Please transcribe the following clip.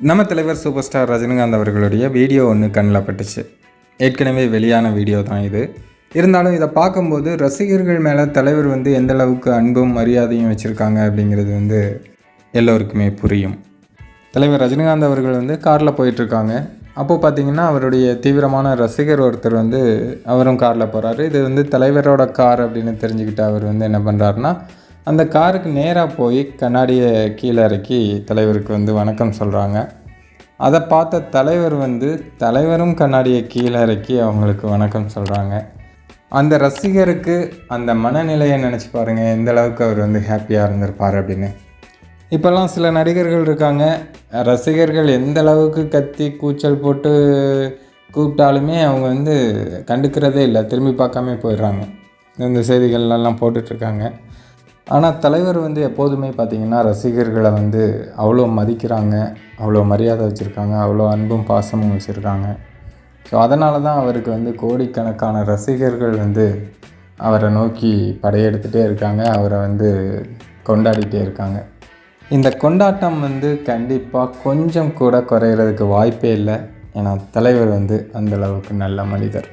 நம்ம தலைவர் super star Rajinikanth அவர்களுடைய வீடியோ ஒன்று கண்ணில் பட்டுச்சு. ஏற்கனவே வெளியான வீடியோ தான் இது. இருந்தாலும் இதை பார்க்கும்போது ரசிகர்கள் மேலே தலைவர் வந்து எந்த அளவுக்கு அன்பும் மரியாதையும் வச்சுருக்காங்க அப்படிங்கிறது வந்து எல்லோருக்குமே புரியும். தலைவர் ரஜினிகாந்த் அவர்கள் வந்து காரில் போயிட்டுருக்காங்க. அப்போது பார்த்தீங்கன்னா அவருடைய தீவிரமான ரசிகர் ஒருத்தர் வந்து அவரும் காரில் போகிறாரு இது வந்து தலைவரோட கார் அப்படின்னு தெரிஞ்சுக்கிட்டு அவர் வந்து என்ன பண்ணுறாருன்னா அந்த காருக்கு நேராக போய் கண்ணாடியை கீழே இறக்கி தலைவருக்கு வந்து வணக்கம் சொல்கிறாங்க அதை பார்த்த தலைவர் வந்து தலைவரும் கண்ணாடியை கீழே இறக்கி அவங்களுக்கு வணக்கம் சொல்கிறாங்க அந்த ரசிகருக்கு அந்த மனநிலையை நினச்சி பாருங்கள் எந்த அளவுக்கு அவர் வந்து ஹாப்பியாக இருந்திருப்பார் அப்படின்னு. இப்போல்லாம் சில நடிகர்கள் இருக்காங்க. ரசிகர்கள் எந்த அளவுக்கு கத்தி கூச்சல் போட்டு கூப்பிட்டாலுமே அவங்க வந்து கண்டுக்கிறதே இல்லை திரும்பி பார்க்காம போயிடுறாங்க. இந்த செய்திகள்லாம் போட்டுட்ருக்காங்க ஆனால் தலைவர் வந்து எப்போதுமே பார்த்திங்கன்னா ரசிகர்களை வந்து அவ்வளோ மதிக்கிறாங்க அவ்வளோ மரியாதை வச்சுருக்காங்க அவ்வளோ அன்பும் பாசமும் வச்சுருக்காங்க. ஸோ அதனால தான் அவருக்கு வந்து கோடிக்கணக்கான ரசிகர்கள் வந்து அவரை நோக்கி படையெடுத்துகிட்டே இருக்காங்க அவரை வந்து கொண்டாடிட்டே இருக்காங்க. இந்த கொண்டாட்டம் வந்து கண்டிப்பாக கொஞ்சம் கூட குறையிறதுக்கு வாய்ப்பே இல்லை. ஏன்னா தலைவர் வந்து அந்தளவுக்கு நல்ல மனிதர்.